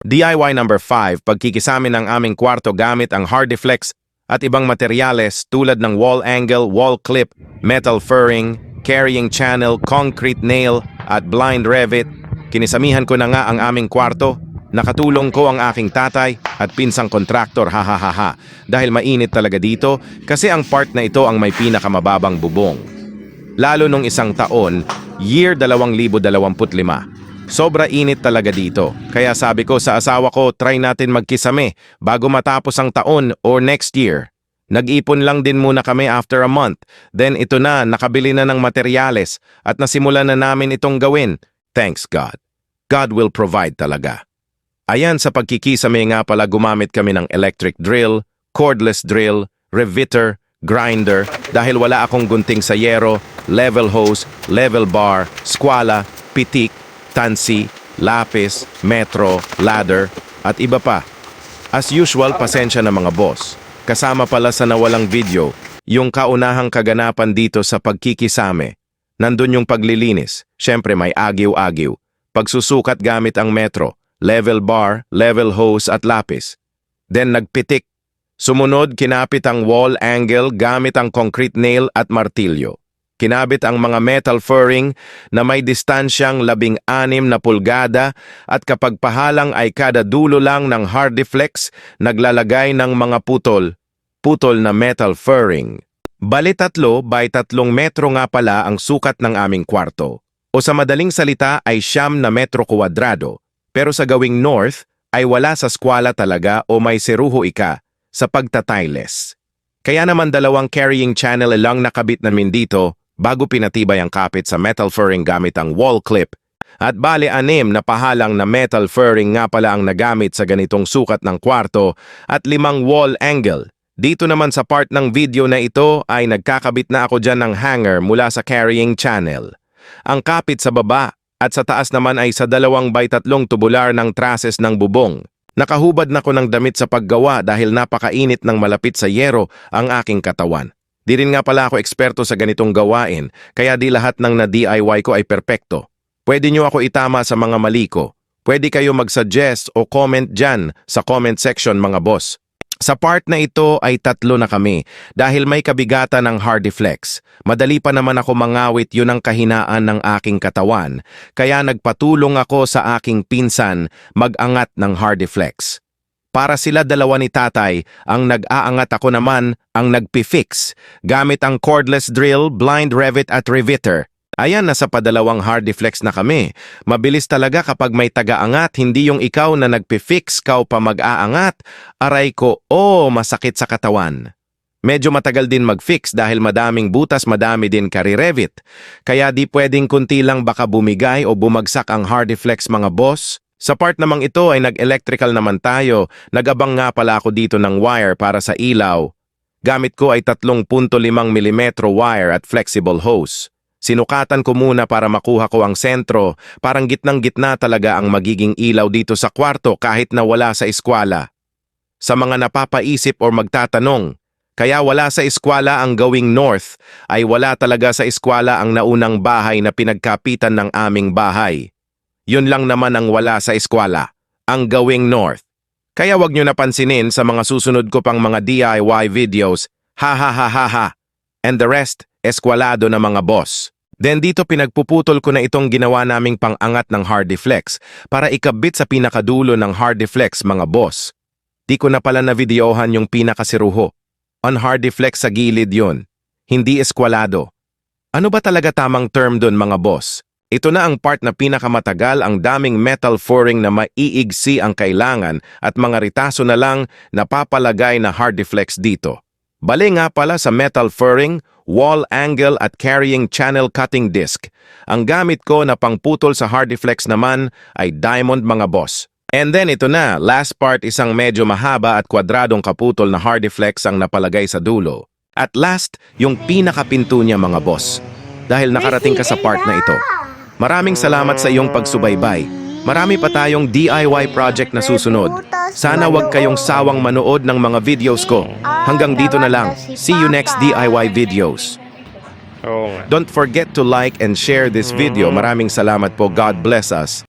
DIY number 5, pagkikisamin ng aming kwarto gamit ang Hardiflex at ibang materyales tulad ng wall angle, wall clip, metal furring, carrying channel, concrete nail at blind revit. Kinisamihan ko na nga ang aming kwarto. Nakatulong ko ang aking tatay at pinsang kontraktor ha ha ha ha dahil mainit talaga dito kasi ang part na ito ang may pinakamababang bubong. Lalo nung isang taon, year 2025. Sobra init talaga dito. Kaya sabi ko sa asawa ko, try natin magkisame bago matapos ang taon or next year. Nag-ipon lang din muna kami after a month. Then ito na, nakabili na ng materyales at nasimulan na namin itong gawin. Thanks God. God will provide talaga. Ayan sa pagkikisame nga pala gumamit kami ng electric drill, cordless drill, revitter, grinder dahil wala akong gunting sa yero, level hose, level bar, skwala, pitik, tansi, lapis, metro, ladder, at iba pa. As usual, pasensya na mga boss. Kasama pala sa nawalang video, yung kaunahang kaganapan dito sa pagkikisame. Nandun yung paglilinis, syempre may agiw-agiw. Pagsusukat gamit ang metro, level bar, level hose at lapis. Then nagpitik. Sumunod, kinapit ang wall angle gamit ang concrete nail at martilyo. Kinabit ang mga metal furring na may distansyang labing anim na pulgada at kapag pahalang ay kada dulo lang ng hardiflex, naglalagay ng mga putol, putol na metal furring. Bali tatlo by tatlong metro nga pala ang sukat ng aming kwarto. O sa madaling salita ay siyam na metro kwadrado. Pero sa gawing north ay wala sa skwala talaga o may seruho ika sa pagtatiles. Kaya naman dalawang carrying channel lang nakabit namin dito bago pinatibay ang kapit sa metal furring gamit ang wall clip. At bale anim na pahalang na metal furring nga pala ang nagamit sa ganitong sukat ng kwarto at limang wall angle. Dito naman sa part ng video na ito ay nagkakabit na ako dyan ng hanger mula sa carrying channel. Ang kapit sa baba at sa taas naman ay sa dalawang by tatlong tubular ng trusses ng bubong. Nakahubad na ko ng damit sa paggawa dahil napakainit ng malapit sa yero ang aking katawan. Di rin nga pala ako eksperto sa ganitong gawain, kaya di lahat ng na-DIY ko ay perpekto. Pwede nyo ako itama sa mga mali ko. Pwede kayo mag-suggest o comment dyan sa comment section mga boss. Sa part na ito ay tatlo na kami dahil may kabigatan ng Hardiflex. Madali pa naman ako mangawit yun ang kahinaan ng aking katawan, kaya nagpatulong ako sa aking pinsan mag-angat ng Hardiflex. Para sila dalawa ni tatay, ang nag-aangat ako naman ang nagpi-fix gamit ang cordless drill, blind revit at riveter. Ayan, nasa padalawang hardiflex na kami. Mabilis talaga kapag may taga-angat, hindi yung ikaw na nagpi-fix, kau pa mag-aangat. Aray ko, oh, masakit sa katawan. Medyo matagal din mag-fix dahil madaming butas, madami din kari-revit. Kaya di pwedeng kunti lang baka bumigay o bumagsak ang hardiflex mga boss. Sa part namang ito ay nag-electrical naman tayo. Nagabang nga pala ako dito ng wire para sa ilaw. Gamit ko ay 3.5 mm wire at flexible hose. Sinukatan ko muna para makuha ko ang sentro, parang gitnang-gitna talaga ang magiging ilaw dito sa kwarto kahit na wala sa eskwala. Sa mga napapaisip o magtatanong, kaya wala sa eskwala ang gawing north, ay wala talaga sa eskwala ang naunang bahay na pinagkapitan ng aming bahay. Yun lang naman ang wala sa eskwala, ang gawing north. Kaya wag nyo napansinin sa mga susunod ko pang mga DIY videos, ha ha ha ha ha. And the rest, eskwalado na mga boss. Then dito pinagpuputol ko na itong ginawa naming pangangat ng Hardiflex para ikabit sa pinakadulo ng Hardiflex mga boss. Di ko na pala na videohan yung pinakasiruho. On Hardiflex sa gilid yon, hindi eskwalado. Ano ba talaga tamang term doon mga boss? Ito na ang part na pinakamatagal ang daming metal furring na maiigsi ang kailangan at mga ritaso na lang napapalagay na Hardiflex dito. Bali nga pala sa metal furring, wall angle at carrying channel cutting disc. Ang gamit ko na pangputol sa Hardiflex naman ay diamond mga boss. And then ito na, last part isang medyo mahaba at kwadradong kaputol na Hardiflex ang napalagay sa dulo. At last, yung pinakapinto niya mga boss. Dahil nakarating ka sa part na ito. Maraming salamat sa iyong pagsubaybay. Marami pa tayong DIY project na susunod. Sana wag kayong sawang manood ng mga videos ko. Hanggang dito na lang. See you next DIY videos. Don't forget to like and share this video. Maraming salamat po. God bless us.